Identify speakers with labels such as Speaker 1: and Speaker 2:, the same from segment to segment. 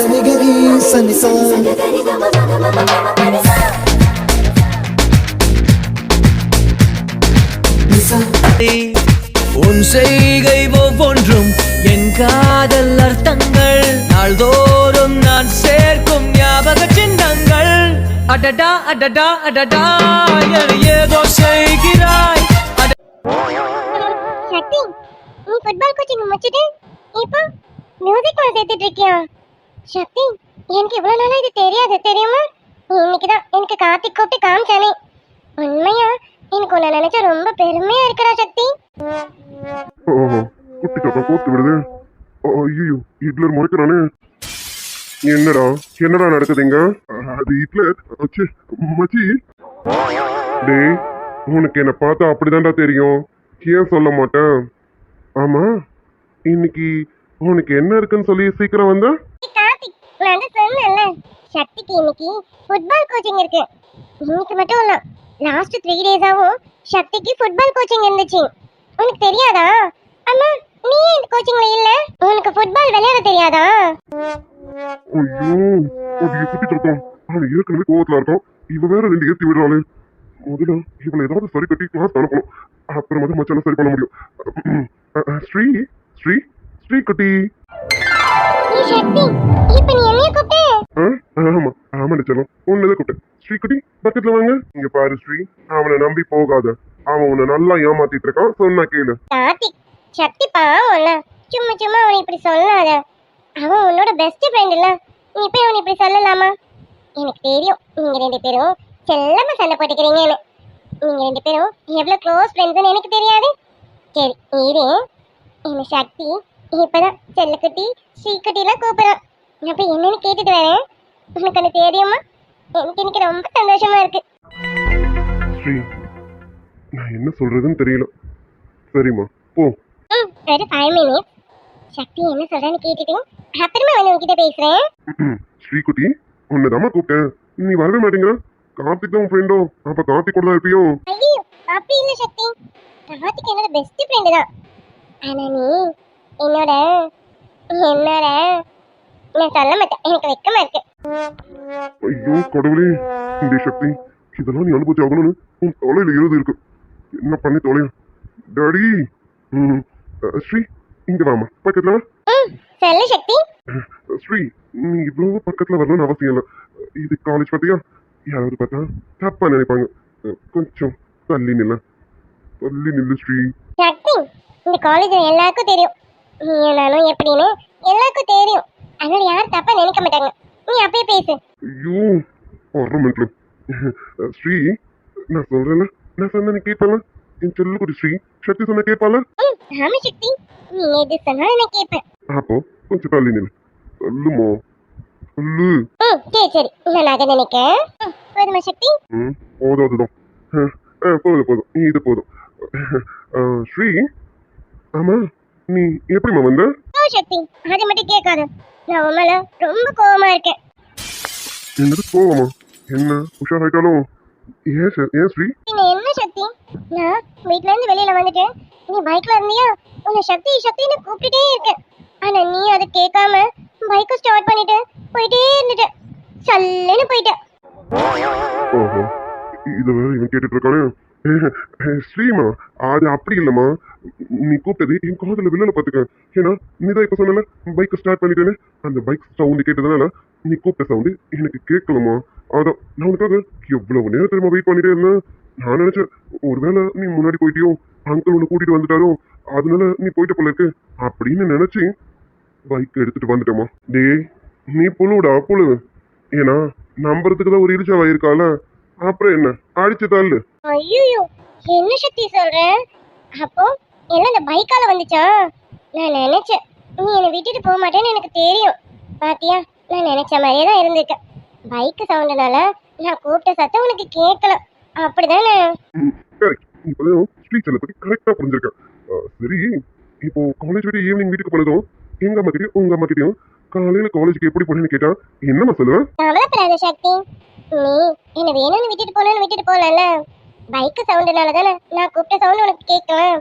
Speaker 1: సనిగరి సనిసా నిసా
Speaker 2: உன் செய்கை ஒவ்வொன்றும் என் காதல் அர்த்தங்கள் நாள்தோறும் நான் சேர்க்கும் ஞாபக சின்னங்கள் அடடா அடடா அடடா என ஏதோ செய்கிறாய் அட-
Speaker 3: சக்தி நீ ஃபுட்பால் கோச்சிங் முடிச்சிட்டு இப்போ மியூசிக் கிளாஸ் சேர்த்துட்டு இருக்கியா சக்தி எனக்கு இவ்வளவு நாளா இது தெரியாது தெரியுமா? இன்னைக்கு தான் எனக்கு கார்த்திக் கூப்பிட்டு காமிச்சானே. உண்மையா? எனக்கு உன்னை நினைச்சா ரொம்ப பெருமையா இருக்கிறா சக்தி.
Speaker 4: ஓஹோ குட்டி தாத்தா கோத்து விடுது ஐயோ ஹிட்லர் முறைக்கிறானே. என்னடா என்னடா நடக்குதுங்க அது ஹிட்லர் அச்சே மச்சி. டேய் உனக்கு என்ன பார்த்தா அப்படிதான்டா தெரியும். ஏன் சொல்ல மாட்டேன்? ஆமா இன்னைக்கு உனக்கு என்ன இருக்குன்னு சொல்லி சீக்கிரம்
Speaker 3: வந்தேன் நான் தான் சொன்னேன்ல சக்திக்கு இன்னைக்கு ஃபுட்பால் கோச்சிங் இருக்கு. இன்னைக்கு மட்டும் இல்லை லாஸ்ட் த்ரீ டேஸாவும் சக்திக்கு ஃபுட்பால் கோச்சிங் இருந்துச்சு. உனக்கு தெரியாதா? அம்மா நீ இந்த கோச்சிங்ல இல்ல? உனக்கு ஃபுட்பால் விளையாட தெரியாதா?
Speaker 4: ஐயோ அது குட்டி தாத்தா அவன் ஏற்கனவே கோவத்துல இருக்கோம் இவ வேற ரெண்டு ஏத்தி விடுறாளே. முதல்ல இவளை ஏதாவது சரி கட்டி கிளாஸ் அனுப்பணும். அப்புறம் வந்து மச்சான சரி பண்ண முடியும். ஸ்ரீ ஸ்ரீ ஸ்ரீ குட்டி.
Speaker 3: சக்தி இப்ப நீ என்னைய கூப்பிட்டு?
Speaker 4: ஆமா ஆமா செல்லம் உன்னதான் கூப்பிட்டேன். ஸ்ரீகுட்டி பக்கத்துல வாங்க. இங்க பாரு ஸ்ரீ. அவனை நம்பி போகாத. அவன் உன்னை நல்லா ஏமாத்திட்டு இருக்கான். சொன்னா கேளு.
Speaker 3: கார்த்திக் சக்தி பாவம்ல சும்மா சும்மா அவனை இப்படி சொல்லாத. அவன் உன்னோட பெஸ்ட் ஃப்ரெண்ட் இல்ல. நீ போய் அவனை இப்படி சொல்லலாமா? எனக்கு தெரியும். நீங்க ரெண்டு பேரும் செல்லமா சண்டை போட்டுக்கிறீங்கன்னு. நீங்க ரெண்டு பேரும் எவ்வளவு க்ளோஸ் ஃப்ரெண்ட்ஸ்னு எனக்கு தெரியாது. சரி இரு. என்ன சக்தி இப்பதான் செல்லக்குட்டி ஸ்ரீக்குட்டிலாம் கூப்பிடுறான். நான் போய் என்னன்னு கேட்டுட்டு வரேன். உனக்கு அது தெரியுமா? எனக்கு இன்னைக்கு ரொம்ப சந்தோஷமா இருக்கு.
Speaker 4: ஸ்ரீ நான் என்ன சொல்றதுன்னு தெரியல. சரிம்மா போ.
Speaker 3: ம் ஒரு ஃபைவ் மினிட்ஸ் சக்தி என்ன சொல்றான்னு கேட்டுட்டு அப்புறமா வந்து உங்ககிட்ட பேசுறேன்.
Speaker 4: ஸ்ரீகுட்டி உன்னதாம்மா கூப்பிட்டேன். நீ வரவே மாட்டேங்கிற. கார்த்திக் தான் ஃப்ரெண்டோ அப்ப கார்த்திக் கூட தான் இருப்பியோ?
Speaker 3: ஐயோ அப்படி இல்ல சக்தி. கார்த்திக் என்னோட பெஸ்ட் ஃப்ரெண்டு தான். ஆனா நீ என்னோட? என்னோட? நான் சொல்ல மாட்டேன். எனக்கு வெக்கமா இருக்கு.
Speaker 4: ஐயோ கடவுளே. இந்த சக்தி இதெல்லாம் நீ அனுபவிச்சு ஆகணும்னு உன் தொலையில எழுதி இருக்கு. என்ன பண்ணி தொலையா டாடி. ம், ஸ்ரீ இங்க வாமா பக்கத்துல
Speaker 3: சொல்லு சக்தி.
Speaker 4: ஸ்ரீ நீ இவ்வளவு பக்கத்துல வரணும்னு அவசியம் இல்லை. இது காலேஜ் பார்த்தியா யாராவது பார்த்தா தப்பா நினைப்பாங்க. கொஞ்சம் தள்ளி நில்ல. தள்ளி நில்லு ஸ்ரீ.
Speaker 3: சக்தி இந்த காலேஜ்ல எல்லாருக்கும் தெரியும். நானும் எப்படின்னு எல்லாருக்கும் தெரியும். அதனால யாரும் தப்பா நினைக்க மாட்டாங்க. நீ அப்படியே பேசு.
Speaker 4: ஐயோ வர மினிட்ல ஸ்ரீ நான் சொல்றேன்ல. நான் சொன்ன நீ கேட்பல என் செல்லுக்குடி ஸ்ரீ சக்தி சொன்ன கேட்பால
Speaker 3: ம் ஆமா சக்தி. நீ எது சொன்னாலும் நான் கேட்பேன்
Speaker 4: அப்போ கொஞ்சம் தள்ளி நில்லு. சொல்லுமோ? சொல்லு.
Speaker 3: சரி சரி. நான் அதை நினைக்கிறேன். ம், போதுமா சக்தி?
Speaker 4: ம் போதும் அதுதான். போதும் போதும். இது போதும். ஸ்ரீ ஆமா? நீ எப்படிம்மா வந்த?
Speaker 3: சக்தி. அதை மட்டும் கேட்காத. நான் உன் மேல ரொம்ப கோவமா இருக்கேன்.
Speaker 4: என்னது கோவமா? என்ன? உஷாராயிட்டாலும் ஏன் சார் ஏன் ஸ்ரீ?
Speaker 3: பின்ன என்ன சக்தி? நான் வீட்ல இருந்து வெளியில வந்துட்டேன். நீ பைக்ல இருந்தியா உன்னை சக்தி சக்தின்னு கூப்பிட்டுட்டே இருக்கேன். ஆனா நீ அதை கேட்காம பைக்கை ஸ்டார்ட் பண்ணிட்டு போயிட்டே இருந்துட்ட. சல்லுன்னு போயிட்ட.
Speaker 4: ஓஹோ. இத வேற இவன் கேட்டுட்டு இருக்கானே? ஸ்ரீமா அது அப்படி இல்லைம்மா. நீ கூப்பிட்டது என் காதில் வில்லல பார்த்துக்க ஏன்னா நீ தான் இப்போ சொன்னல பைக்கை ஸ்டார்ட் பண்ணிட்டேன்னு. அந்த பைக் சவுண்டு கேட்டதுனால நீ கூப்பிட்ட சவுண்டு எனக்கு கேட்கலம்மா. அதான் நான் உனக்காக எவ்வளவு நேரம் தெரியுமா வெயிட் பண்ணிட்டே இருந்தேன்? நான் நினச்சேன் ஒருவேளை நீ முன்னாடி போயிட்டியோ அங்கிள் உன்னை கூட்டிட்டு வந்துட்டாரோ அதனால நீ போயிட்ட போல இருக்கு. அப்படின்னு நினச்சி பைக் எடுத்துட்டு வந்துட்டோமா டேய் நீ புழுடா புழு. ஏன்னா நம்புறதுக்கு தான் ஒரு இரிச்சா இருக்கால அப்புறம் என்ன? அடிச்சு தள்ளு.
Speaker 3: ஐயோ என்ன சக்தி சொல்ற? அப்போ எல்லாம் இந்த பைக்கால வந்துச்சா? நான் நினைச்சேன். நீ என்னை விட்டுட்டு போக மாட்டேன்னு எனக்கு தெரியும். பாத்தியா? நான் நினைச்ச மாதிரியே தான் இருந்திருக்கேன் பைக் சவுண்டுனால நான் கூப்பிட்ட சத்தம் உனக்கு கேட்கல. அப்படிதானே?
Speaker 4: ம், correct. இப்பதான் ஸ்ட்ரீட் செல்ல பத்தி கரெக்டா புரிஞ்சிருக்கேன். சரி. இப்போ காலேஜ் விட்டு ஈவினிங் வீட்டுக்கு போனதும் எங்க அம்மா கிட்டயும் உங்க அம்மா கிட்டயும் காலையில காலேஜுக்கு எப்படி போனேன்னு கேட்டா என்னம்மா சொல்லுவேன்
Speaker 3: கவலைப்படாத சக்தி. நீ என்ன வேணும்னு விட்டுட்டு போனேன்னு விட்டுட்டு போகலல்ல பைக் சவுண்டுனால தானே நான் கூப்பிட்ட சவுண்ட் உனக்கு கேட்கலாம்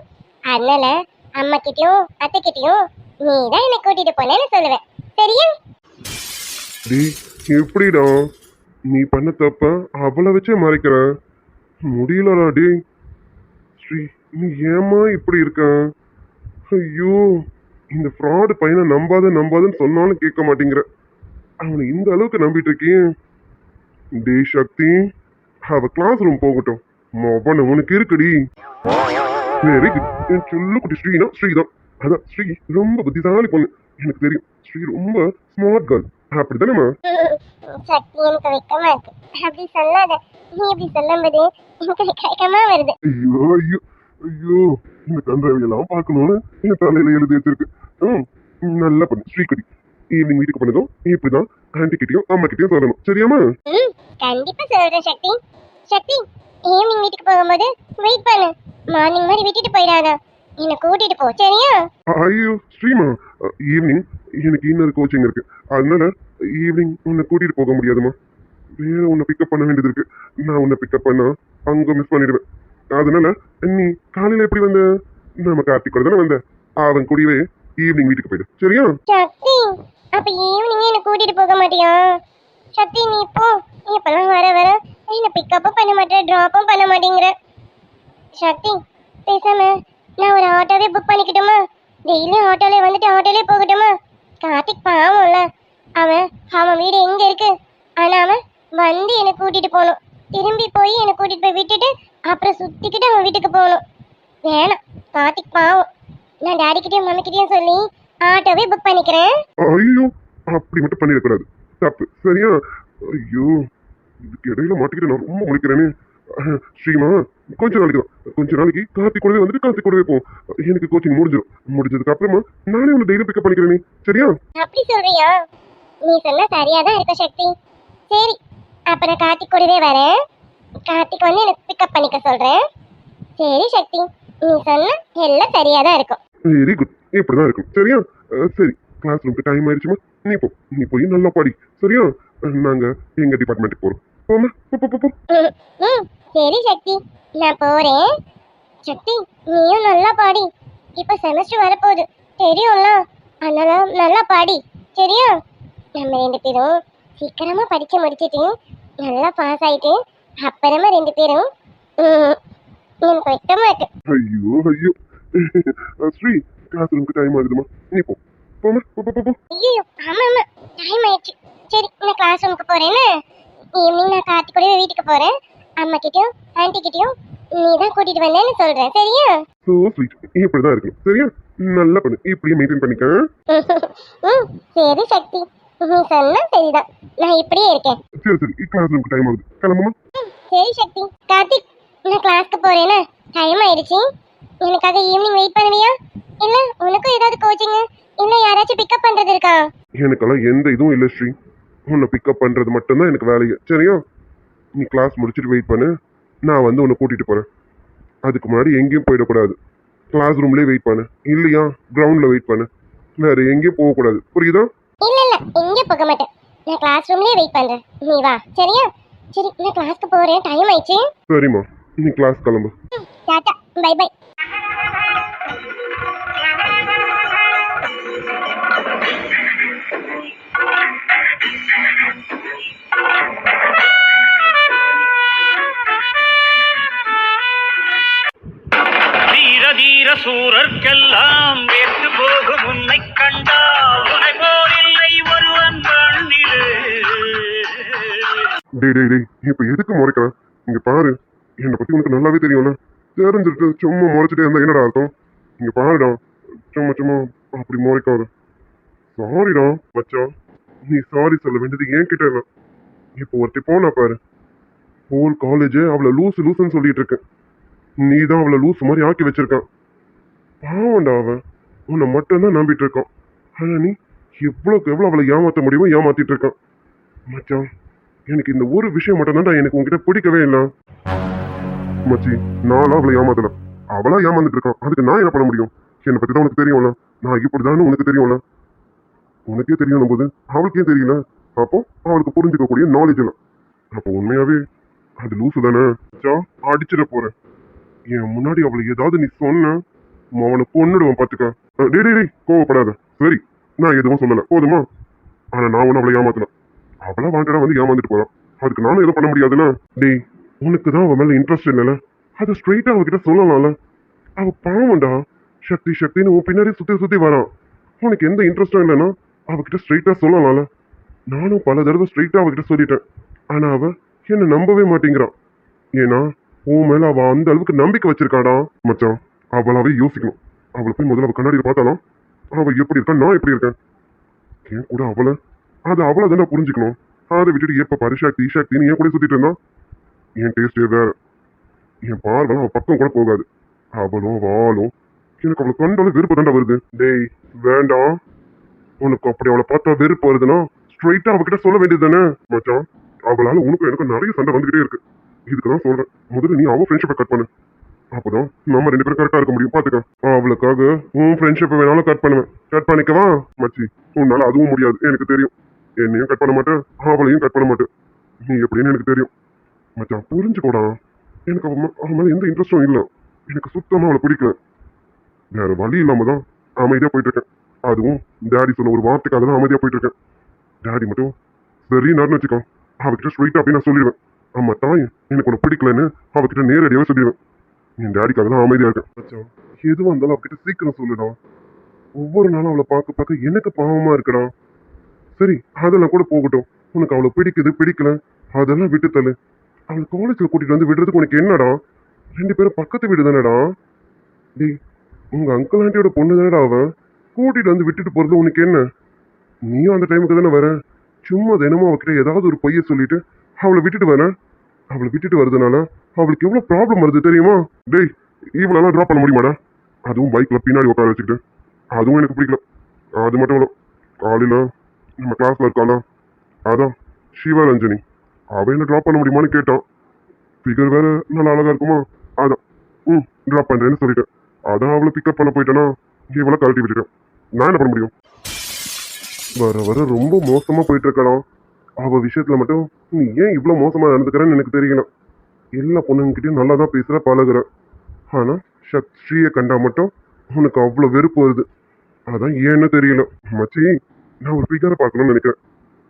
Speaker 3: அதனால அம்மா கிட்டயும் அத்தை கிட்டயும் நீ தான் என்னை கூட்டிட்டு போனேன்னு சொல்லுவேன். சரியா?
Speaker 4: டேய் எப்படிடா? நீ பண்ண தப்ப அவளை வச்சே மறைக்கிற. முடியலடா டேய். ஸ்ரீ நீ ஏமா இப்படி இருக்க? ஐயோ இந்த ஃப்ராடு பையனை நம்பாத நம்பாதன்னு சொன்னாலும் கேட்க மாட்டேங்கிற. அவனை இந்த அளவுக்கு நம்பிட்டு இருக்கேன். டே சக்தி அவ கிளாஸ் ரூம் போகட்டும். மொபன உனக்கு இருக்குடி. வெரி குட் என் சொல்லு குட்டி ஸ்ரீனா ஸ்ரீதான் அதான் ஸ்ரீ ரொம்ப புத்திசாலி பொண்ணு. எனக்கு தெரியும் ஸ்ரீ ரொம்ப ஸ்மார்ட் கேர்ள் அப்படிதானேம்மா
Speaker 3: சக்தி எனக்கு வெக்கமா இருக்கு. அப்படி சொல்லாத. நீ இப்படி சொல்லும்போது எனக்கு வெக்கமா வருது.
Speaker 4: ஐயோ ஐயோ ஐயோ. இந்த கன்றாவியெல்லாம் பார்க்கணும்னு என் தலையில எழுதி வச்சிருக்கு. ம் நல்லா பண்ணு ஸ்ரீகடி. ஈவினிங் வீட்டுக்கு பண்ணதும் இப்படிதான் கிட்டயும் அம்மா கிட்டயும் சொல்லணும். சரியாமா
Speaker 3: கண்டிப்பா சொல்றேன் சக்தி. சக்தி ஈவினிங் வீட்டுக்கு போகும்போது வெயிட் பண்ணு. மார்னிங் மாதிரி விட்டுட்டு போயிடாத என்னை கூட்டிட்டு போ சரியா?
Speaker 4: ஐயோ ஸ்ரீமா ஈவினிங் எனக்கு இன்னொரு கோச்சிங் இருக்கு. அதனால ஈவினிங் உன்னை கூட்டிட்டு போக முடியாதுமா வேற உன்னை பிக்கப் பண்ண வேண்டியது இருக்கு. நான் உன்னை பிக்கப் பண்ணா அங்க மிஸ் பண்ணிடுவேன். அதனால நீ காலையில எப்படி வந்த? நம்ம கார்த்திக் கூட தானே வந்த? அவன் கூடவே ஈவினிங் வீட்டுக்கு போயிடு சரியா?
Speaker 3: சக்தி அப்ப ஈவினிங் என்ன கூட்டிட்டு போக மாட்டியா? சக்தி நீ போ. இப்பெல்லாம் வர வர. என்ன பிக்கப்பும் பண்ண மாட்டேன் ட்ராப்பும் பண்ண மாட்டேங்கிற. சக்தி பேசாம. நான் ஒரு ஆட்டோவே புக் பண்ணிக்கிட்டோமா? டெய்லியும் ஆட்டோலே வந்துட்டு ஆட்டோலே போகட்டுமா? கார்த்திக் பாவம்ல. அவன் அவன் வீடு எங்க இருக்கு? ஆனா அவன் வந்து என்னை கூட்டிட்டு போகணும் திரும்பி போய் என்னை கூட்டிட்டு போய் விட்டுட்டு அப்புறம் சுத்திக்கிட்டு அவன் வீட்டுக்கு போகணும் வேணாம். கார்த்திக் பாவம். நான் டாடிக்கிட்டயும் மம்மிக்கிட்டயும் சொல்லி ஆட்டோவே புக் பண்ணிக்கிறேன்.
Speaker 4: ஐயோ அப்படி மட்டும் பண்ணிடக்கூடாது. தப்பு. சரியா? ஐயோ இதுக்கு இடையில மாட்டிக்கிட்டு நான் ரொம்ப முழிக்கிறேனே. ஸ்ரீமா கொஞ்ச நாளைக்கு தான் கொஞ்ச நாளைக்கு கார்த்திக் கூடவே வந்துட்டு கார்த்திக் கூடவே போ. எனக்கு கோச்சிங் முடிஞ்சிடும் முடிஞ்சதுக்கு அப்புறமா நானே உன்னை டெய்லி பிக்கப் பண்ணிக்கிறேனே. சரியா?
Speaker 3: அப்படி சொல்றியா? நீ சொன்னா சரியா தான் இருக்க சக்தி. சரி அப்ப நான் கார்த்திக் கூடவே வரேன் கார்த்திக் வந்து எனக்கு பிக்கப் பண்ணிக்க சொல்றேன் சரி சக்தி. நீ சொன்னா எல்லாம் சரியா தான் இருக்கும்.
Speaker 4: வெரி குட் இப்படிதான் இருக்கும். சரியா? சரி. கிளாஸ் ரூம்க்கு டைம் ஆயிடுச்சுமா? நீ போ. நீ போய் நல்லா பாடி. சரியா? நாங்க எங்க டிபார்ட்மெண்ட்டுக்கு போறோம். போமா போ போ, போ
Speaker 3: சரி சக்தி. நான் போறேன். சக்தி நீயும் நல்லா பாடி. இப்ப செமஸ்டர் வரப்போகுது. தெரியும்ல? அதனால நல்லா பாடி. சரியா? நம்ம ரெண்டு பேரும் சீக்கிரமா படிச்சு முடிச்சிட்டு நல்லா பாஸ் ஆயிட்டு அப்புறமா ரெண்டு பேரும் எனக்கு வெக்கமா இருக்கு.
Speaker 4: ஐயோ ஐயோ. ஸ்ரீ கிளாஸ் ரூம்க்கு டைம் ஆகுதுமா? நீ போ. போமா
Speaker 3: ஐயோ ஆமா ஆமா. டைம் ஆயிடுச்சு. சரி நான் கிளாஸ் ரூமுக்கு போறேன்னு ஈவினிங் நான் கார்த்திக் கூடவே வீட்டுக்கு போறேன் அம்மா கிட்டயும் ஆன்ட்டி கிட்டயும் நீ தான் கூட்டிட்டு வந்தேன்னு சொல்றேன் சரியா?
Speaker 4: ஸோ ஸ்வீட் இப்படிதான் இருக்கணும் சரியா? நல்லா பண்ணு. இப்படியே மெயின்டைன் பண்ணிக்க.
Speaker 3: ம் சரி சக்தி. நீ சொன்னா சரிதான். நான் இப்படியே இருக்கேன்.
Speaker 4: சரி சரி. கிளாஸ் ரூம்க்கு டைம் ஆகுது. கிளம்புமா?
Speaker 3: ம், சரி சக்தி. கார்த்திக் நான் கிளாஸ்க்கு போறேன்னு டைம் ஆயிடுச்சு. எனக்காக ஈவினிங் வெயிட் பண்ணுவியா? இல்ல உனக்கும் ஏதாவது கோச்சிங் இல்ல யாராச்சும் பிக்கப் பண்றது இருக்கா?
Speaker 4: எனக்கெல்லாம் எந்த இதுவும் இல்லை ஸ்ரீ. உன்னை பிக்கப் பண்றது மட்டும்தான் எனக்கு வேலையே. சரியா? நீ கிளாஸ் முடிச்சுட்டு வெயிட் பண்ணு. நான் வந்து உன்னை கூட்டிட்டு போறேன். அதுக்கு முன்னாடி எங்கேயும் போயிடக்கூடாது. கிளாஸ் ரூம்லயே வெயிட் பண்ணு. இல்லையா? கிரவுண்ட்ல வெயிட் பண்ணு. வேற எங்கேயும் போகக்கூடாது. புரியுதா?
Speaker 3: இல்ல இல்ல. எங்கேயும் போக மாட்டேன். நான் கிளாஸ் ரூம்லயே வெயிட் பண்றேன். நீ வா. சரியா? சரி நான் கிளாஸ்க்கு போறேன். டைம் ஆயிடுச்சு.
Speaker 4: சரிம்மா. நீ கிளாஸ் கிளம்பு.
Speaker 3: டாடா பை பை
Speaker 4: டேய் டேய் டேய் இப்போ எதுக்கு முறைக்கிற? இங்கே பாரு என்னை பற்றி உனக்கு நல்லாவே தெரியும்ல. தெரிஞ்சுட்டு சும்மா முறைச்சிட்டே இருந்தா என்னடா அர்த்தம்? இங்கே பாருடா சும்மா சும்மா அப்படி முறைக்காத. சாரிடா மச்சான். நீ சாரி சொல்ல வேண்டியது ஏன் கிட்ட இல்லை. இப்போ ஒருத்தி போனா பாரு. ஹோல் காலேஜே அவளை லூசு லூசுன்னு சொல்லிட்டு இருக்கேன் நீ தான் அவளை லூசு மாதிரி ஆக்கி வச்சிருக்கான். பாவம்டா அவன். உன்னை மட்டும்தான் நம்பிட்டு இருக்கான். ஆனால் நீ எவ்வளோக்கு எவ்வளோ அவளை ஏமாற்ற முடியுமோ ஏமாத்திட்டு இருக்கான். மச்சான் எனக்கு இந்த ஒரு விஷயம் மட்டும்தான்டா எனக்கு உங்ககிட்ட பிடிக்கவே இல்லை. மச்சி நானும் அவளை ஏமாத்தல. அவளா ஏமாந்துட்டு இருக்கான் அதுக்கு நான் என்ன பண்ண முடியும்? என்னை பத்தி தான் உனக்கு தெரியும்ல. நான் இப்படிதான்னு உனக்கு தெரியும்ல. உனக்கே தெரியும் போது அவளுக்கே தெரியல. அப்போ அவளுக்கு புரிஞ்சுக்கக்கூடிய நாலேஜ் இல்லை. அப்போ உண்மையாவே அது லூசு தானே? அடிச்சிட போறேன் என் முன்னாடி அவளை ஏதாவது நீ சொன்ன அவனை கொன்னுடுவான் பாத்துக்க. டே டேய் கோவப்படாத. சரி நான் எதுவும் சொல்லல. போதுமா? ஆனா நான் ஒன்னும் அவளை ஏமாத்தல. அவளா வாண்டடா வந்து ஏமாந்துட்டு போறான். அதுக்கு நானும் எதுவும் பண்ண முடியாதுல்ல. டேய் உனக்கு தான் அவன் மேல இன்ட்ரெஸ்ட் இல்லைல்ல? அதை ஸ்ட்ரைட்டா அவகிட்ட சொல்லலாம்ல. அவ பாவம்டா. சக்தி சக்தின்னு உன் பின்னாடி சுத்தி சுத்தி வரான். உனக்கு எந்த இன்ட்ரெஸ்டும் இல்லைன்னா அவகிட்ட ஸ்ட்ரைட்டா சொல்லலாம்ல. நானும் பல தடவை ஸ்ட்ரைட்டா அவகிட்ட சொல்லிட்டேன். ஆனா அவ என்ன நம்பவே மாட்டேங்கிறான். ஏன்னா உன் மேல அவ அந்த அளவுக்கு நம்பிக்கை வச்சிருக்காடா மச்சான். அவளாவே யோசிக்கணும். அவளை போய் முதல்ல அவ கண்ணாடியில் பார்த்தாலும் அவள் எப்படி இருக்கான் நான் எப்படி இருக்கேன்? ஏன் கூட அவளை அது அவ்வளோ தானே புரிஞ்சுக்கணும்? அதை விட்டுட்டு எப்போ பாரு சக்தி சக்தின்னு ஏன் கூட சுற்றிட்டு இருந்தான் என் டேஸ்டே வேற. என் பார்வெல்லாம் அவன் பக்கம் கூட போகாது. அவளும் வாளும். எனக்கு அவளை கண்டாலும் வெறுப்பு தாண்டா வருது. டேய் வேண்டாம். உனக்கு அப்படி அவளை பார்த்தா வெறுப்பு வருதுன்னா ஸ்ட்ரைட்டாக அவகிட்ட சொல்ல வேண்டியது தானே? மச்சான் அவளால் உனக்கும் எனக்கும் நிறைய சண்டை வந்துகிட்டே இருக்கு. இதுக்கு தான் சொல்கிறேன் முதல்ல நீ அவள் ஃப்ரெண்ட்ஷிப்பை கட் பண்ணு. அப்போதான் நம்ம ரெண்டு பேரும் கரெக்டாக இருக்க முடியும். பார்த்துக்க அவளுக்காக உன் ஃப்ரெண்ட்ஷிப்பை வேணாலும் கட் பண்ணுவேன். கட் பண்ணிக்கவா? மச்சி உன்னால் அதுவும் முடியாது. எனக்கு தெரியும். என்னையும் கட் பண்ண மாட்டேன் அவளையும் கட் பண்ண மாட்டேன் நீ எப்படின்னு எனக்கு தெரியும். மச்சான் புரிஞ்சுக்கோடா. எனக்கு அவன் மேலே அவன் எந்த இன்ட்ரெஸ்டும் இல்லை. எனக்கு சுத்தமாக அவளை பிடிக்கல. வேற வழி இல்லாமல் தான் அமைதியாக போயிட்டு இருக்கேன் அதுவும் டேடி சொன்ன ஒரு வார்த்தைக்காக தான் அமைதியாக போயிட்டு இருக்கேன் டேடி மட்டும் சரி நான் வச்சுக்கோ அவகிட்ட ஸ்ட்ரைட்டாக அப்படி நான் சொல்லிடுவேன். அம்மா தாய் எனக்கு உனக்கு பிடிக்கலன்னு அவகிட்ட நேரடியாக சொல்லிடுவேன். என் டேடிக்காக தான் அமைதியாக இருக்கேன் மச்சான், எதுவாக இருந்தாலும் அவகிட்ட சீக்கிரம் சொல்லுடா. ஒவ்வொரு நாளும் அவளை பார்க்க பார்க்க எனக்கு பாவமாக இருக்குடா. சரி அதெல்லாம் கூட போகட்டும். உனக்கு அவளை பிடிக்குது பிடிக்கல. அதெல்லாம் விட்டு தள்ளு. அவளை காலேஜில் கூட்டிகிட்டு வந்து விடுறதுக்கு உனக்கு என்னடா? ரெண்டு பேரும் பக்கத்து வீடு தானடா? டேய் உங்கள் அங்கிள் ஆண்டியோட பொண்ணு தானடா அவன் கூட்டிகிட்டு வந்து விட்டுட்டு போகிறது உனக்கு என்ன? நீயும் அந்த டைமுக்கு தானே வர? சும்மா தினமும் அவகிட்ட ஏதாவது ஒரு பொய்யை சொல்லிட்டு அவளை விட்டுட்டு வரேன் அவளை விட்டுட்டு வர்றதுனால அவளுக்கு எவ்வளோ ப்ராப்ளம் வருது தெரியுமா? டேய் இவளெல்லாம் ட்ராப் பண்ண முடியுமாடா? அதுவும் பைக்கில் பின்னாடி உட்கார வச்சுக்கிட்டு. அதுவும் எனக்கு பிடிக்கல. அது மட்டும் இல்லை காலையில் நம்ம கிளாஸில் இருக்காளா அதான் சிவரஞ்சனி. அவள் என்ன ட்ராப் பண்ண முடியுமான்னு கேட்டான். ஃபிகர் வேறு நல்லா அழகாக இருக்குமா? அதான். ம் ட்ராப் பண்ணுறேன்னு சொல்லிட்டேன். அதான் அவளை பிக்கப் பண்ண போயிட்டேன்னா இவளை கழட்டி விட்டுட்டேன். நான் என்ன பண்ண முடியும்? வர வர ரொம்ப மோசமாக போயிட்டு அவள் விஷயத்தில் மட்டும் நீ ஏன் இவ்வளோ மோசமாக நடந்துக்கிறேன்னு எனக்கு தெரியல. எல்லா பொண்ணுங்கிட்டையும் நல்லா தான் பேசுகிற பழகுற. ஆனால் சக்தியை கண்டா மட்டும் உனக்கு அவ்வளோ வெறுப்பு வருது. அதான் ஏன்னு தெரியல. மச்சி நான் ஒரு ஃபிகரை பார்க்கணும்னு நினைக்கிறேன்.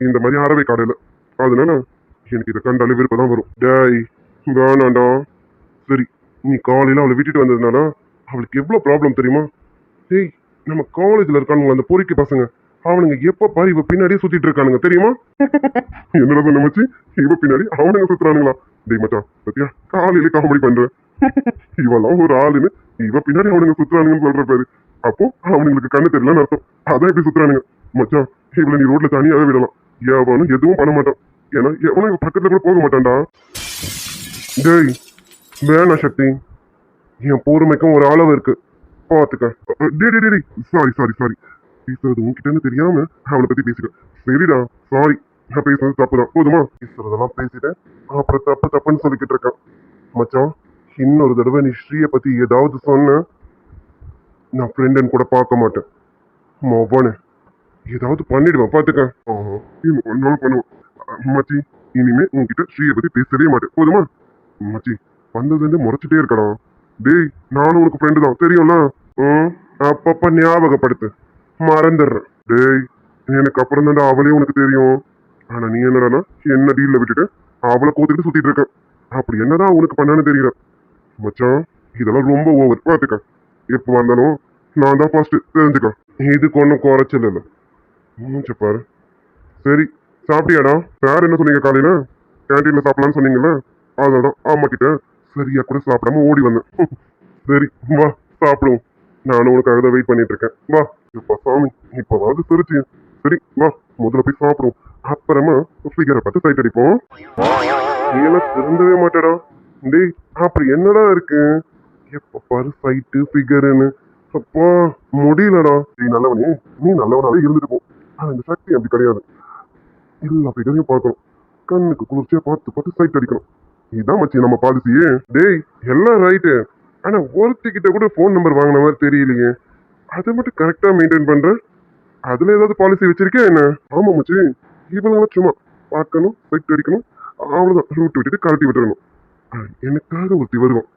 Speaker 4: இந்த மாதிரி அறவை காடையில அதனால எனக்கு இதை கண்டாலே விருப்பம் தான் வரும். டேய் வேணாண்டா. சரி நீ காலையில அவளை விட்டுட்டு வந்ததுனால அவளுக்கு எவ்வளோ ப்ராப்ளம் தெரியுமா? டேய் நம்ம காலேஜ்ல இருக்கானுங்க அந்த பொறிக்கை பசங்க? அவனுங்க எப்ப பாரு இவ பின்னாடியே சுத்திட்டு இருக்கானுங்க தெரியுமா? என்னடா சொன்ன மச்சி? இவ பின்னாடி அவனுங்க சுத்துறானுங்களா? டேய் மச்சான் பத்தியா? காலையில காமெடி பண்றேன் இவெல்லாம் ஒரு ஆளுன்னு இவ பின்னாடி அவனுங்க சுத்துறானுங்கன்னு சொல்ற பேரு. அப்போ அவனுங்களுக்கு கண்ணு தெரியலன்னு அர்த்தம். அதான் இப்படி சுத்துறானுங்க. மச்சான் இவள நீ ரோட்ல தனியாவே விடலாம். எவனும் எதுவும் பண்ண மாட்டான். ஏன்னா எவனும் இவன் பக்கத்துல கூட போக மாட்டான்டா. டேய் வேணாம் சக்தி. என் பொறுமைக்கும் ஒரு அளவு இருக்கு. பாத்துக்க. டே டே டே சாரி சாரி சாரி பேசுறது உன்கிட்டன்னு தெரியாம அவளை பத்தி பேசிட்டேன் சரிடா சாரி நான் பேசுறது தப்பு தான் போதுமா? பேசுறதெல்லாம் பேசிட்டேன். அப்புறம் தப்பு தப்புன்னு சொல்லிக்கிட்டு இருக்கேன். மச்சான் இன்னொரு தடவை நீ ஸ்ரீயை பத்தி ஏதாவது சொன்ன நான் ஃப்ரெண்டுன்னு கூட பார்க்க மாட்டேன். மொபனு ஏதாவது பண்ணிடுவேன் பாத்துக்க. இவன் ஒன்னாலும் பண்ணுவான் மச்சி இனிமே உன்கிட்ட ஸ்ரீயை பத்தி பேசவே மாட்டேன். போதுமா? மச்சி வந்ததுலேருந்து முறைச்சிட்டே இருக்கடா. டேய் நானும் உனக்கு ஃப்ரெண்டு தான். தெரியும்ல? ம் அப்பப்ப ஞாபகப்படுத்து. மறந்துடுறேன். டேய் எனக்கு அப்புறம் தான்டா அவளே உனக்கு தெரியும். ஆனா நீ என்னடா என்ன டீல்ல விட்டுட்டு அவளை கோத்துக்கிட்டு சுத்திட்டு இருக்க. அப்படி என்னதான் உனக்கு பண்ணான்னு தெரியல. மச்சான் இதெல்லாம் ரொம்ப ஓவர் பாத்துக்க. எப்போ வந்தாலும் நான் தான் ஃபர்ஸ்ட் தெரிஞ்சுக்க. இதுக்கு ஒன்றும் குறைச்சல இல்லை. மூஞ்ச பாரு. சரி சாப்பிட்டியாடா? வேற என்ன சொன்னீங்க காலையில? கேன்டீன்ல சாப்பிடலாம்னு சொன்னீங்கல்ல? அதான் ஆமா சரியா கூட சாப்பிடாம ஓடி வந்தேன். சரி வா சாப்பிடுவோம். நானும் உனக்காக தான் வெயிட் பண்ணிட்டு இருக்கேன். வா. இப்போ சாமி இப்பவாவது சிரிச்சு சரி வா முதல்ல போய் சாப்பிடுவோம். அப்புறமா ஃபிகரை பார்த்து சைட் அடிப்போம். நீ எல்லாம் திருந்தவே மாட்டேடா. டேய் அப்படி என்னடா இருக்கு? எப்ப பாரு சைட்டு ஃபிகருன்னு அப்பா முடியலடா. நீ நல்லவனே நீ நல்லவனாவே இருந்துட்டு போ. ஆனால் இந்த சக்தி அப்படி கிடையாது. எல்லா ஃபிகரையும் பார்க்கணும். கண்ணுக்கு குளிர்ச்சியாக பார்த்து பார்த்து சைட் அடிக்கணும். இதுதான் மச்சி நம்ம பாலிசியே டேய் எல்லாம் ரைட்டு ஆனால் ஒருத்திக்கிட்ட கூட ஃபோன் நம்பர் வாங்கின மாதிரி தெரியலையே. அதை மட்டும் கரெக்டாக மெயின்டைன் பண்ணுறேன் அதில் ஏதாவது பாலிசி வச்சிருக்கேன் என்ன? ஆமாம் மச்சி. இவங்களாம் சும்மா பார்க்கணும் சைட் அடிக்கணும். அவ்வளோதான் ரூட் விட்டுட்டு கழட்டி விட்டுறணும். ஆ, எனக்காக ஒருத்தி வருவான்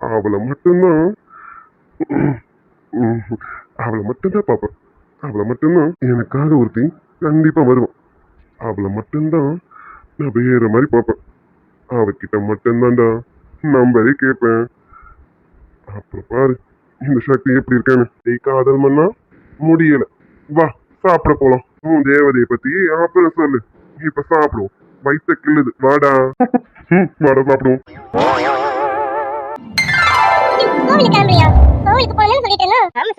Speaker 4: அவளை மட்டும்தான் ம், அவளை மட்டும்தான் பார்ப்பேன். அவளை மட்டும்தான் எனக்காக ஒருத்தி கண்டிப்பா வருவான் அவளை மட்டும்தான் நான் வேற மாதிரி பார்ப்பேன். அவகிட்ட மட்டும்தான்டா நம்பரே கேட்பேன். அப்புறம் பாரு இந்த சக்தி எப்படி இருக்கேன்னு. டேய் காதல் மண்ணா முடியல. வா சாப்பிட போலாம். உன் தேவதையை பத்தி அப்புறம் சொல்லு. இப்ப சாப்பிடுவோம். வயித்த கிள்ளுது. வாடா. வாடா சாப்பிடுவோம்.
Speaker 3: கோவிலுக்கு கிளம்புறியா கோவிலுக்கு போகணும்னு சொல்லிட்டேன்னா? ஆமா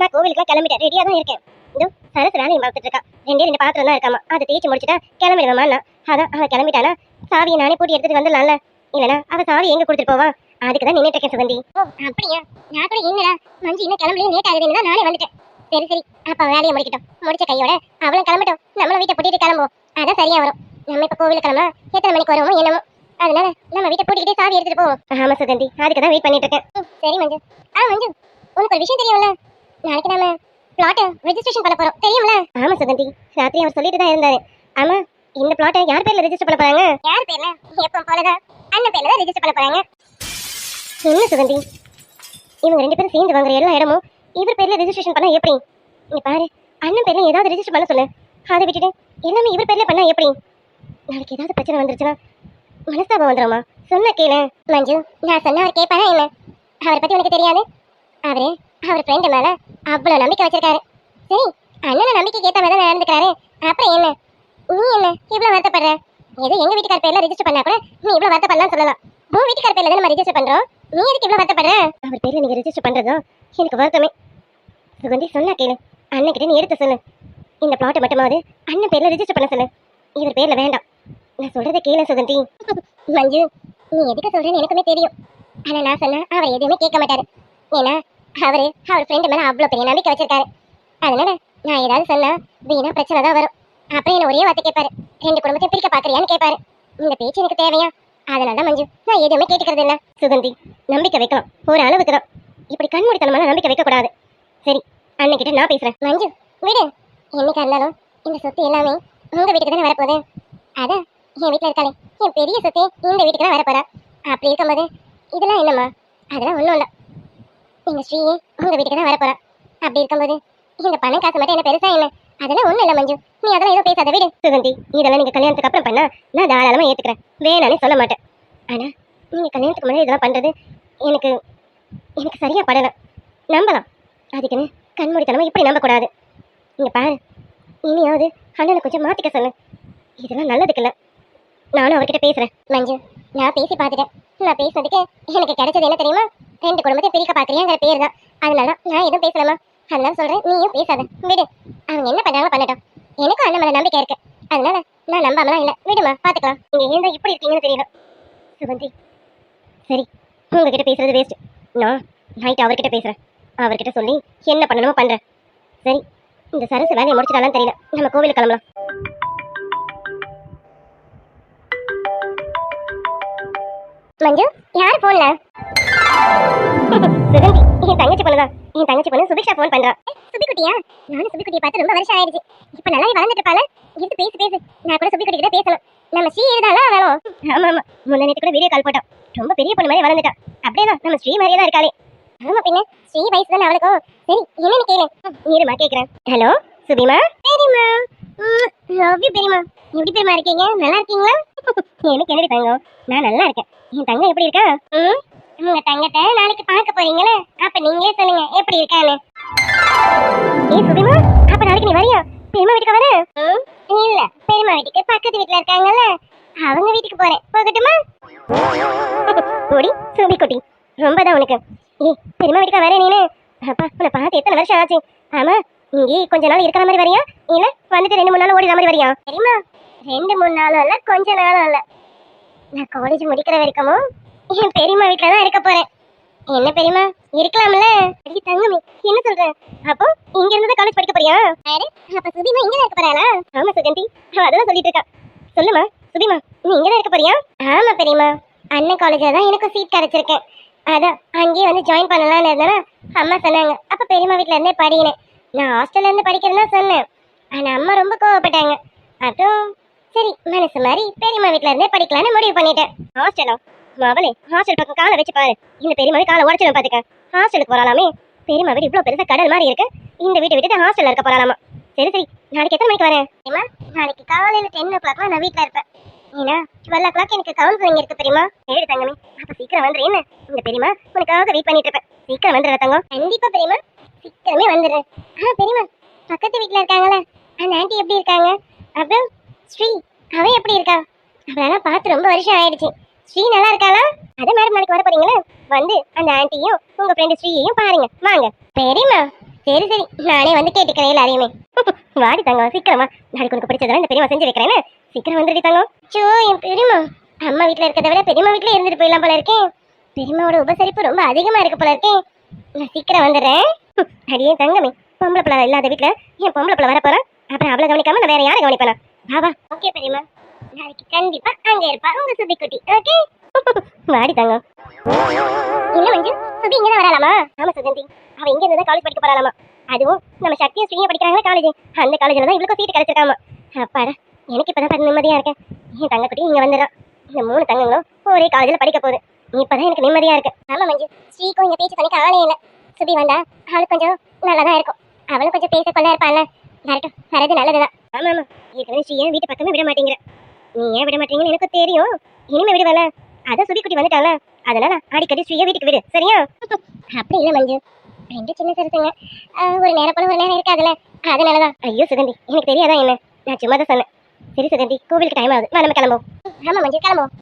Speaker 3: நான் கோவிலுக்கு கிளம்பிட்டேன். ரெடியா தான் இருக்கேன். இதோ சரசு பார்த்துட்டு இருக்கா. ரெண்டே ரெண்டு பாத்திரம் தான் இருக்காமா. அதை தேய்ச்சி முடிச்சுட்டா கிளம்பிடுவேமா அதான் அவன் கிளம்பிட்டானா? சாவியை நானே பூட்டி எடுத்துட்டு வந்துடலாம்ல. இல்லைனா அவ சாவி எங்க கொடுத்துட்டு போவா? அதுக்கு தான் நின்னுட்டு இருக்கேன் சுகந்தி ஓ அப்படியா? நான் கூட என்னடா? மஞ்சு இன்னும் கிளம்பலையும் லேட் ஆகுதுன்னு நானே வந்துட்டேன். சரி சரி. அப்ப வேலையை முடிக்கட்டும். முடிச்ச கையோட அவளும் கிளம்பட்டும். நம்மளும் வீட்டை பூட்டிட்டு கிளம்புவோம். அதான் சரியா வரும். நம்ம இப்ப கோவிலுக்கு கிளம்ப எத்தனை மணிக்கு வருவோம் என்னமோ. அதனால நம்ம வீட்டை பூட்டிக்கிட்டே சாவி எடுத்துட்டு போவோம். ஆமா சுகந்தி அதுக்கு தான் வெயிட் பண்ணிட்டு இருக்கேன் சரி மஞ்சு. ஆ மஞ்சு உனக்கு ஒரு விஷயம் தெரியும்ல? நாளைக்கு நாம பிளாட் ரெஜிஸ்ட்ரேஷன் பண்ண போறோம். தெரியும்ல? ஆமா சுகந்தி ராத்திரி அவர் சொல்லிட்டு தான் இருந்தாரு. ஆமா இந்த பிளாட்டை யார் பேர்ல ரெஜிஸ்டர் பண்ண போறாங்க? யார் பேர்ல? எப்பவும் போலதான். அண்ணன் பேர்ல தான் ரெஜிஸ்டர் பண்ண போறாங்க. என்ன சுகந்தி இவங்க ரெண்டு பேரும் சேர்ந்து வாங்குற எல்லா இடமும் இவர் பேர்ல ரெஜிஸ்ட்ரேஷன் பண்ணா எப்படி? நீ பாரு அண்ணன் பேர்ல ஏதாவது ரெஜிஸ்டர் பண்ண சொல்லு. அதை விட்டுட்டு எல்லாமே இவர் பேர்ல பண்ணா எப்படி? நாளைக்கு ஏதாவது பிரச்சனை வந்துருச்சுன்னா மனஸ்தாபம் வந்துடுமா சொன்ன கேளு. மஞ்சு நான் சொன்ன அவர் கேட்பாரா என்ன? அவரை பத்தி உனக்கு தெரியாது? அவரு அவர் ஃப்ரெண்டு மேல அவ்வளோ நம்பிக்கை வச்சிருக்காரு. சரி அண்ணனை நம்பிக்கை கேட்ட மாதிரி நடந்துக்கிறாரு. அப்புறம் என்ன? நீ என்ன? இவ்வளவு வருத்தப்படுற? ஏதோ எங்கள் வீட்டுக்கார பேரில் ரிஜிஸ்டர் பண்ணா கூட நீ இவ்வளோ வருத்தப்படலாம் சொல்லலாம். உன் வீட்டுக்கார பேரில் தான் நம்ம ரிஜிஸ்டர் பண்ணுறோம் நீ எதுக்கு இவ்வளோ வருத்தப்படுற? அவர் பேரில் நீங்க ரிஜிஸ்டர் பண்றதும் எனக்கு வருத்தமே. சுகந்தி சொன்னா கேளு. அண்ணன் கிட்ட நீ எடுத்து சொல்லு. இந்த பிளாட்டை மட்டுமாவது அண்ணன் பேரில் ரிஜிஸ்டர் பண்ண சொல்லு. இவர் பேரில் வேண்டாம். நான் சொல்றத கேளு சுகந்தி. மஞ்சு நீ எதுக்கு சொல்றேன்னு எனக்குமே தெரியும். ஆனா நான் சொன்னா அவர் எதுவுமே கேட்க மாட்டாரு. ஏன்னா அவரு அவர் ஃப்ரெண்டு மேல அவ்வளவு பெரிய நம்பிக்கை வச்சிருக்காரு. அதனால நான் ஏதாவது சொன்னா வீணா பிரச்சனை தான் வரும். அப்புறம் என்ன ஒரே வார்த்தை கேட்பாரு. ரெண்டு குடும்பத்தை பிரிக்க பாக்குறியான்னு கேட்பாரு. இந்த பேச்சு எனக்கு தேவையா? அதனாலதான் மஞ்சு நான் எதுவுமே கேட்டுக்கிறது இல்ல. சுகந்தி நம்பிக்கை வைக்கலாம் ஒரு அளவுக்கு தான் இப்படி கண்மூடித்தனமான நம்பிக்கை வைக்க கூடாது சரி அன்னைக்கிட்ட நான் பேசுறேன். மஞ்சு விடு. என்னைக்கா இருந்தாலும் இந்த சொத்து எல்லாமே உங்க வீட்டுக்கு தானே வரப்போகுது? அதான் என் வீட்டில் இருக்காளே. என் பெரிய சொத்து இந்த வீட்டுக்கு தான் வரப்போறா. அப்படி இருக்கும்போது இதெல்லாம் என்னம்மா? அதெல்லாம் ஒன்றும் இல்லை. எங்கள் ஸ்ரீயே உங்கள் வீட்டுக்கு தான் வரப்போறா. அப்படி இருக்கும்போது இந்த பணம் காசு மட்டும் என்ன பெருசா என்ன? அதெல்லாம் ஒன்றும் இல்லை மஞ்சு. நீ அதெல்லாம் எதுவும் பேசாத வீடு. சுகந்தி இதெல்லாம் நீங்கள் கல்யாணத்துக்கு அப்புறம் பண்ணால் நான் தாராளமாக ஏற்றுக்கிறேன் வேணான்னு சொல்ல மாட்டேன். ஆனால் நீங்கள் கல்யாணத்துக்கு முன்னாடி இதெல்லாம் பண்ணுறது எனக்கு எனக்கு சரியாக படலை. நம்பலாம். அதுக்குன்னு கண்மூடித்தனமாக இப்படி நம்பக்கூடாது. இங்கே பாரு. இனியாவது அண்ணனை கொஞ்சம் மாற்றிக்க சொல்லு இதெல்லாம் நல்லதுக்கு இல்லை நானும் அவர்கிட்ட பேசுறேன். மஞ்சு நான் பேசி பார்த்துட்டேன். நான் பேசுனதுக்கு எனக்கு கிடைச்சது என்ன தெரியுமா? ரெண்டு குடும்பத்தை பிரிக்க பார்க்குறியாங்கிற பேர் தான் அதனால நான் எதுவும் பேசலாமா அதனால சொல்றேன் நீயும் பேசாத. விடு. அவங்க என்ன பண்ணாலும் பண்ணட்டும். எனக்கும் அண்ணன் மேல நம்பிக்கை இருக்கு. அதனால நான் நம்பாமலாம் இல்லை. விடுமா பார்த்துக்கலாம் நீங்க ஏன் இப்படி இருக்கீங்கன்னு தெரியல. சுகந்தி சரி உங்ககிட்ட பேசுறது வேஸ்ட் நான் நைட் அவர்கிட்ட பேசுறேன். அவர்கிட்ட சொல்லி என்ன பண்ணணுமோ பண்றேன். சரி இந்த சரசு வேலையை முடிச்சிட்டாலும் தெரியல. நம்ம கோவிலுக்கு கிளம்பலாம். மஞ்சு யார் போன்ல சுகந்தி என் தங்கச்சி பொண்ணுதான். என் தங்கச்சி பொண்ணு சுபிக்ஷா ஃபோன் பண்றா. சுபிக்குட்டியா? நானும் சுபிக்குட்டியை பார்த்து ரொம்ப வருஷம் ஆயிடுச்சு. இப்ப நல்லாவே வளர்ந்துட்டு இருப்பாள. எடுத்து பேசு பேசு. நான் கூட சுபிக்குட்டி கிட்ட பேசணும். நம்ம ஸ்ரீ இருந்தாலும் வேணும் ஆமா ஆமா. முன்ன நேற்று கூட வீடியோ கால் போட்டோம். ரொம்ப பெரிய பொண்ணு மாதிரி வளர்ந்துட்டா. அப்படியே தான் நம்ம ஸ்ரீ மாதிரியே தான் இருக்காளே. ஆமா பின்ன ஸ்ரீ வயசு தானே அவளுக்கும். சரி என்னன்னு கேளு? நீருமா கேக்குறேன். ஹலோ சுபிமா? பெரியம்மா. லவ் யூ பெரியம்மா. எப்படி பெரியமா இருக்கீங்க? நல்லா இருக்கீங்களா? எனக்கு என்னடி தங்கம்? நான் நல்லா இருக்கேன். என் தங்கம் எப்படி இருக்கா? உங்க தங்கத்தை நாளைக்கு பார்க்க போறீங்களே? அப்ப நீங்களே சொல்லுங்க எப்படி இருக்கான்னு. ஏ சுபிமா அப்ப நாளைக்கு நீ வரியா? பெரியம்மா வீட்டுக்கு வர? இல்ல பெரியம்மா வீட்டுக்கு பக்கத்து வீட்டுல இருக்காங்கல்ல அவங்க வீட்டுக்கு போறேன். போகட்டுமா? குடி சுபி குட்டி. ரொம்ப தான் உனக்கு. ஏய் பெரியம்மா வீட்டுக்கு வர நீனு. அப்பா உன்னை பார்த்து எத்தனை வருஷம் ஆச்சு? ஆமா இங்கே கொஞ்ச நாள் இருக்கிற மாதிரி வரியா? இல்ல வந்துட்டு ரெண்டு மூணு நாள் ஓடிற மாதிரி வரியா? தெரியுமா ரெண்டு மூணு நாளும் இல்ல கொஞ்ச நாளும் இல்ல. நான் காலேஜ் முடிக்கிற வரைக்கும் என் பெரியம்மா வீட்டில் தான் இருக்க போறேன். என்ன பெரியம்மா? இருக்கலாம்ல. அடி தங்கமே என்ன சொல்ற? அப்போ இங்க இருந்து காலேஜ் படிக்க போறியா? யாரு அப்ப சுபிமா இங்க இருக்க போறாளா? ஆமா சுகந்தி. அவ அதான் சொல்லிட்டு இருக்கா. சொல்லுமா சுபிமா நீ இங்க தான் இருக்க போறியா? ஆமா பெரியம்மா. அண்ணன் காலேஜ்ல தான் எனக்கு சீட் கிடைச்சிருக்கேன். அதான் அங்கேயே வந்து ஜாயின் பண்ணலாம்னு இருந்தேனா அம்மா சொன்னாங்க. அப்ப பெரியம்மா வீட்ல இருந்தே படிக்கினேன் நான் ஹாஸ்டல்ல இருந்து படிக்கிறேன்னு தான் சொன்னேன். ஆனா அம்மா ரொம்ப கோவப்பட்டாங்க. அதுவும் சரி மனசு மாதிரி பெரியம்மா வீட்ல இருந்தே படிக்கலாம்னு முடிவு பண்ணிட்டேன். ஹாஸ்டலா மவளே ஹாஸ்டல் பக்கம் காலை வச்சு பாரு. இந்த பெரியம்மா காலை உடச்சிடும் பாத்துக்க. ஹாஸ்டலுக்கு போறாலாமே பெரியம்மா வீடு இவ்வளவு பெருசா கடல் மாதிரி இருக்கு. இந்த வீட்டை விட்டுட்டு ஹாஸ்டல்ல இருக்க போறாலாமா சரி சரி நாளைக்கு எத்தனை மணிக்கு வரேன்? தெரியுமா நாளைக்கு காலையில டென் ஓ கிளாக்லாம் நான் வீட்டுல இருப்பேன். ஏன்னா டுவெல் ஓ கிளாக் எனக்கு கவுன்சிலிங் இருக்கு தெரியுமா ஏழு தங்கமே அப்ப சீக்கிரம் வந்துரு என்ன? இந்த பெரியமா உனக்காக வெயிட் பண்ணிட்டு இருப்பேன். சீக்கிரம் வந்துடுற தங்கம். கண்டிப்பா பெரியமா சீக்கிரமே வந்துடுறேன். ஆ பெரியமா பக்கத்து வீட்டுல இருக்காங்களே அந்த ஆண்டி எப்படி இருக்காங்க? அப்புறம் ஸ்ரீ அவன் எப்படி இருக்கா? அவளால பார்த்து ரொம்ப வருஷம் ஆயிடுச்சு. ஸ்ரீ நல்லா இருக்காளா? அதே மேடம் நாளைக்கு வர போறீங்களா? வந்து அந்த ஆண்டியும் உங்க ஃப்ரெண்டு ஸ்ரீயையும் பாருங்க. வாங்க. பெரியம்மா சரி சரி. நானே வந்து கேட்டுக்கிறேன் எல்லாரையுமே. வாடி தங்கம் சீக்கிரமா. நாளைக்கு உனக்கு பிடிச்சதெல்லாம் இந்த பெரியம்மா செஞ்சு வைக்கிறேன்னு சீக்கிரம் வந்துடி தங்கம். சோ என் பெரியம்மா அம்மா வீட்ல இருக்கிறத விட பெரியம்மா வீட்ல இருந்துட்டு போயிடலாம் போல இருக்கேன் பெரியம்மாவோட உபசரிப்பு ரொம்ப அதிகமா இருக்கு போல இருக்கேன் நான் சீக்கிரம் வந்துடுறேன். அடியே தங்கமே. பொம்பளை பிள்ளை இல்லாத வீட்ல என் பொம்பளை பிள்ளை வர போறேன் அப்புறம் அவளை கவனிக்காம நான் வேற யாரை கவனிப்பேனா? வா ஓகே பெரியம்மா. நாளைக்கு கண்டிப்பா அங்க இருப்பா உங்க சுதி குட்டி ஓகே வாடி தங்கம் என்ன மஞ்சு? சுபி இங்க தான் ஆமா சுகந்தி. அவ இங்க இருந்து காலேஜ் படிக்க போறாளாமா. அதுவும் நம்ம சக்தியும் ஸ்ரீயும் படிக்கிறாங்க காலேஜ் அந்த காலேஜ்ல தான் இவளுக்கும் சீட் கிடைச்சிருக்காமா. அப்பாடா எனக்கு இப்பதான் நிம்மதியா இருக்கேன். என் தங்க குட்டி இங்க வந்துடும் இந்த மூணு தங்கங்களும் ஒரே காலேஜ்ல படிக்க போகுது. இப்பதான் எனக்கு நிம்மதியா இருக்கு. ஆமா மஞ்சு. ஸ்ரீக்கும் இங்க பேச்சு தனிக்கு ஆளே இல்லை. சுபி வந்தா அவளுக்கு கொஞ்சம் நல்லதா இருக்கும். அவளும் கொஞ்சம் பேச கொள்ள இருப்பாள்ல வரட்டும் வரது நல்லதுதான். ஆமா ஆமா ஏற்கனவே ஸ்ரீயை வீட்டு பக்கமே விட மாட்டேங்கிற. நீ ஏன் விட மாட்டீங்கன்னு எனக்கு தெரியும். இனிமே விடுவல. அதான் சுபி குட்டி வந்துட்டால. அதனால அடிக்கடி ஸ்ரீயை வீட்டுக்கு விடு சரியா? அப்படி இல்ல மஞ்சு. ரெண்டு சின்ன சிறுத்தைங்க ஒரு நேரம் போல ஒரு நேரம் இருக்காதுல்ல அதனாலதான். ஐயோ சுகந்தி எனக்கு தெரியாதா என்ன? நான் சும்மா தான் சொன்னேன். சரி சுகந்தி கோவிலுக்கு டைம் ஆகுது. வா நம்ம கிளம்புவோம். ஆமா மஞ்சு கிளம்புவோம்.